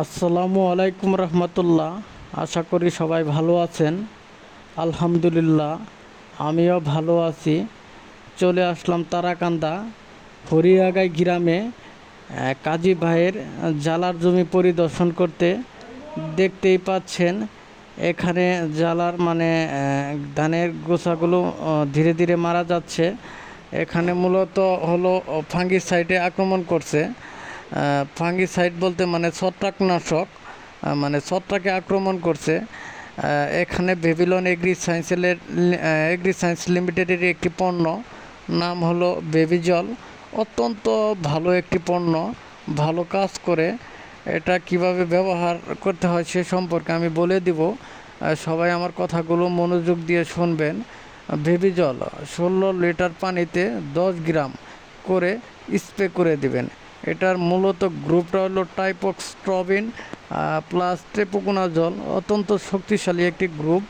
আসসালামু আলাইকুম রহমতুল্লাহ। আশা করি সবাই ভালো আছেন। আলহামদুলিল্লাহ আমিও ভালো আছি। চলে আসলাম তারাকান্দা হরিয়াগাই গ্রামে কাজী ভাইয়ের জালার জমি পরিদর্শন করতে। দেখতেই পাচ্ছেন এখানে জালার মানে ধানের গোছাগুলো আহ, ধীরে ধীরে মারা যাচ্ছে। এখানে মূলত হলো ফাঙ্গিসাইডে আক্রমণ করছে। ফাঙ্গিসাইড বলতে মানে ছত্রাকনাশক মানে ছত্রাকে আক্রমণ করছে। এখানে বেবিলন এগ্রি সায়েন্সের এগ্রি সায়েন্স লিমিটেডের একটি পণ্য, নাম হলো বেবিজল অত্যন্ত ভালো একটি পণ্য, ভালো কাজ করে। এটা কীভাবে ব্যবহার করতে হয় সে সম্পর্কে আমি বলে দিব। সবাই আমার কথাগুলো মনোযোগ দিয়ে শুনবেন। বেবি জল ষোলো লিটার পানিতে দশ গ্রাম করে স্প্রে করে দিবেন। এটার মূলত গ্রুপটা হলো টাইপক্সট্রবিন প্লাস ট্রেপোকোনা জল। অত্যন্ত শক্তিশালী একটি গ্রুপ।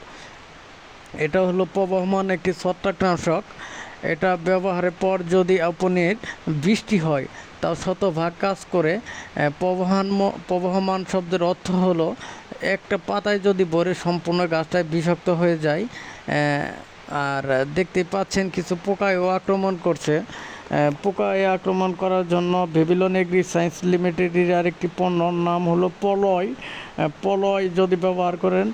এটা হলো প্রবহমান একটি ছত্রাকনাশক। এটা ব্যবহারের পর যদি আপনার বৃষ্টি হয় তাও শতভাগ কাজ করে। আহ, প্রবহমান শব্দের অর্থ হলো একটা পাতায় যদি ভরে সম্পূর্ণ গাছটায় বিষাক্ত হয়ে যায় আর দেখতে পাচ্ছেন কিছু পোকায়ও আক্রমণ করছে। পোকায় আক্রমণ করার জন্য ভেবিলন এগ্রি সায়েন্স লিমিটেডের আরেকটি পণ্যর নাম হলো পলয়। পলয় যদি ব্যবহার করেন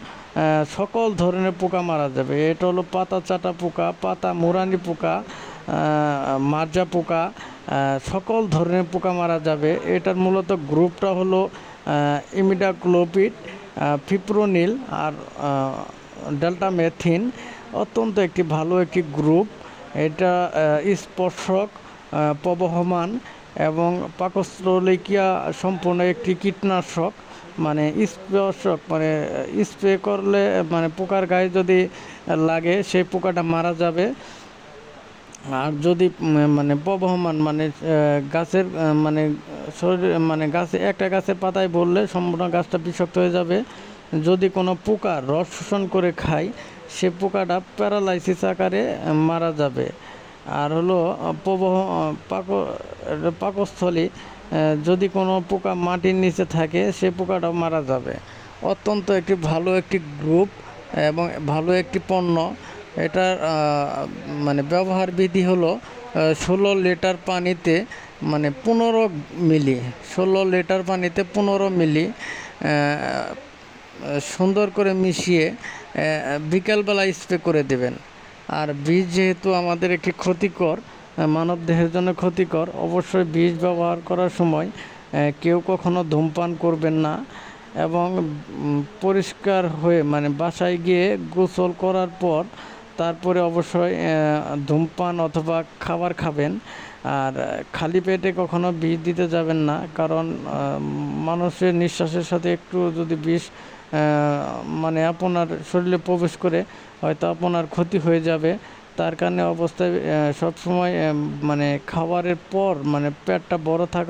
সকল ধরনের পোকা মারা যাবে। এটা হলো পাতা চাটা পোকা, পাতা মুরানি পোকা মার্জা পোকা সকল ধরনের পোকা মারা যাবে। এটার মূলত গ্রুপটা হলো ইমিডাক্লোপিড ফিপ্রোনিল আর ডেল্টা মেথিন অত্যন্ত একটি ভালো একটি গ্রুপ। এটা স্পর্শক প্রবহমান এবং পাকস্থলিকিয়া সম্পূর্ণ একটি কীটনাশক মানে স্পর্শক মানে স্প্রে করলে মানে পোকার গায়ে যদি লাগে, সেই পোকাটা মারা যাবে। আর যদি মানে প্রবহমান মানে গাছের মানে শরীরে মানে গাছে, একটা গাছের পাতায় বললে সম্পূর্ণ গাছটা বিষাক্ত হয়ে যাবে। যদি কোনো পোকা রস শোষণ করে খায়, সে পোকাটা প্যারালাইসিস আকারে মারা যাবে। আর হলো প্রবহ পাক পাকস্থলী যদি কোনো পোকা মাটির নিচে থাকে, সে পোকাটাও মারা যাবে। অত্যন্ত একটি ভালো একটি গ্রুপ এবং ভালো একটি পণ্য। এটার মানে ব্যবহার বিধি হলো ষোলো লিটার পানিতে মানে পনেরো মিলি, ষোলো লিটার পানিতে পনেরো মিলি সুন্দর করে মিশিয়ে বিকালবেলা স্প্রে করে দেবেন। আর বীজ যেহেতু আমাদের একটি ক্ষতিকর মানব দেহের জন্য ক্ষতিকর, অবশ্যই বীজ ব্যবহার করার সময় কেউ কখনো ধূমপান করবেন না এবং পরিষ্কার হয়ে মানে বাসায় গিয়ে গোসল করার পর তারপরে অবশ্যই ধূমপান অথবা খাবার খাবেন। আর খালি পেটে কখনো বিষ দিতে যাবেন না, কারণ মানুষের নিঃশ্বাসের সাথে একটু যদি বিষ মানে আপনার শরীরে প্রবেশ করে হয়তো আপনার ক্ষতি হয়ে যাবে। তার কারণে অবস্থায় সবসময় মানে খাবারের পর মানে পেটটা বড় থাকা